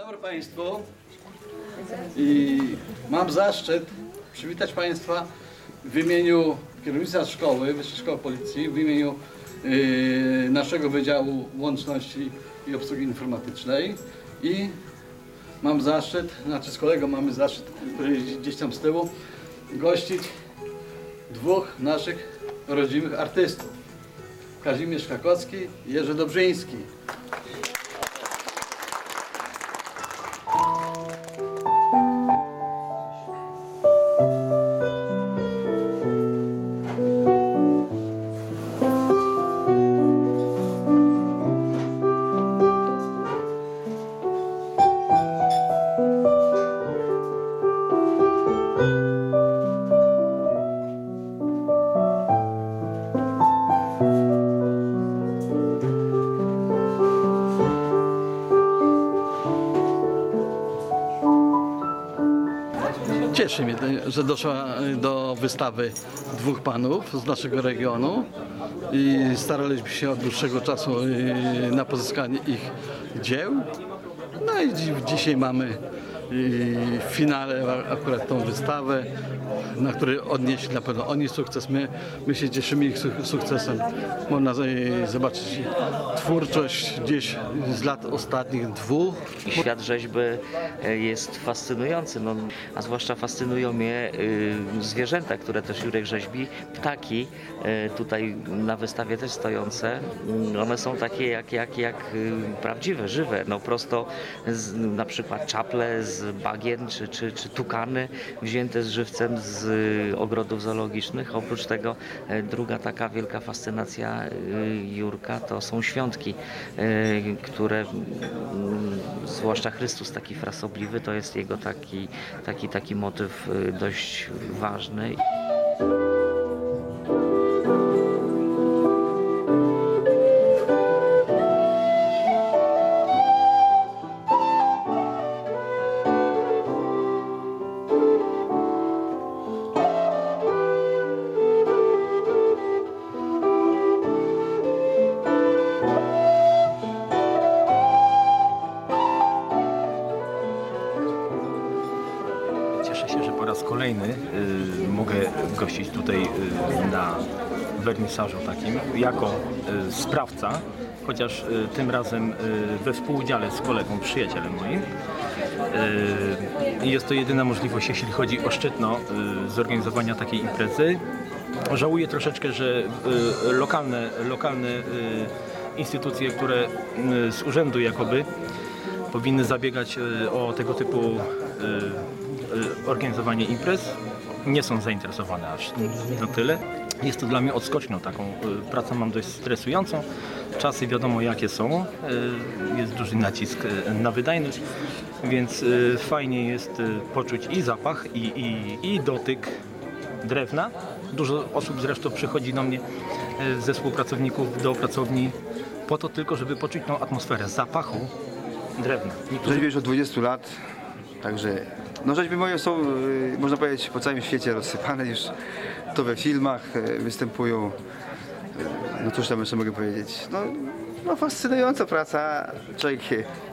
dobry Państwu. I mam zaszczyt przywitać Państwa w imieniu kierownictwa szkoły, Wyższej Szkoły Policji, w imieniu yy, naszego Wydziału Łączności i Obsługi Informatycznej. I mam zaszczyt, znaczy z kolegą mamy zaszczyt, który gdzieś tam z tyłu, gościć dwóch naszych rodzimych artystów. Kazimierz Kakocki i Jerzy Dobrzyński. Cieszy mnie, że doszła do wystawy dwóch panów z naszego regionu i staraliśmy się od dłuższego czasu y, na pozyskanie ich dzieł. No i dzi- dzisiaj mamy w finale akurat tą wystawę, na której odnieśli na pewno oni sukces. My, my się cieszymy ich su- sukcesem. Można zobaczyć twórczość gdzieś z lat ostatnich dwóch, Świat rzeźby e, jest fascynujący, no, a zwłaszcza fascynują mnie y, zwierzęta, które też Jurek rzeźbi, ptaki y, tutaj na wystawie też stojące. Mm, One są takie jak, jak, jak y, prawdziwe, żywe, no prosto z, na przykład czaple z bagien czy, czy, czy tukany wzięte z żywcem z y, ogrodów zoologicznych. Oprócz tego e, druga taka wielka fascynacja y, Jurka to są świątki, y, które mm, zwłaszcza Chrystus taki frasobliwy, to jest jego taki, taki, taki motyw dość ważny. Kolejny y, mogę gościć tutaj y, na wernisażu takim jako y, sprawca, chociaż y, tym razem y, we współudziale z kolegą, przyjacielem moim. Y, Jest to jedyna możliwość, jeśli chodzi o Szczytno, y, zorganizowania takiej imprezy. Żałuję troszeczkę, że y, lokalne, lokalne y, instytucje, które y, z urzędu jakoby powinny zabiegać y, o tego typu y, organizowanie imprez. Nie są zainteresowane aż na tyle. Jest to dla mnie odskocznią taką y, pracę mam dość stresującą. Czasy wiadomo jakie są. Y, Jest duży nacisk y, na wydajność, więc y, fajnie jest y, poczuć i zapach, i, i, i dotyk drewna. Dużo osób zresztą przychodzi do mnie y, ze współpracowników do pracowni po to tylko, żeby poczuć tą atmosferę zapachu drewna. Niektórzy Rzeźbię już od 20 lat, także no rzeźby moje są, y, można powiedzieć, po całym świecie rozsypane już. To we filmach y, występują. Y, No cóż tam jeszcze mogę powiedzieć. No, no fascynująca praca. Człowiek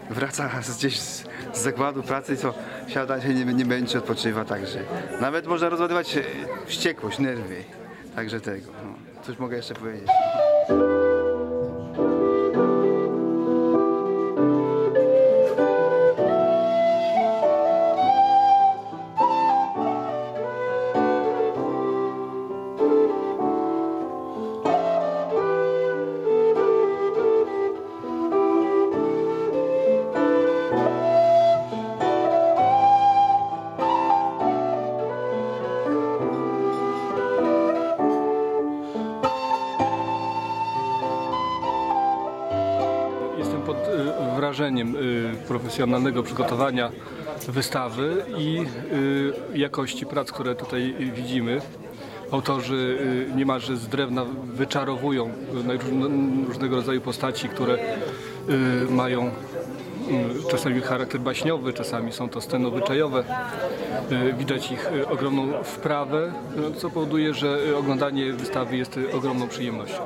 wraca gdzieś z, z zakładu pracy i co siada się nie, nie będzie odpoczywa, także nawet można rozładować wściekłość, nerwy. Także tego. No. Cóż mogę jeszcze powiedzieć. Wrażeniem y, profesjonalnego przygotowania wystawy i y, jakości prac, które tutaj widzimy. Autorzy y, niemalże z drewna wyczarowują różnego rodzaju postaci, które mają czasami charakter baśniowy, czasami są to sceny obyczajowe. Widać ich ogromną wprawę, co powoduje, że oglądanie wystawy jest ogromną przyjemnością.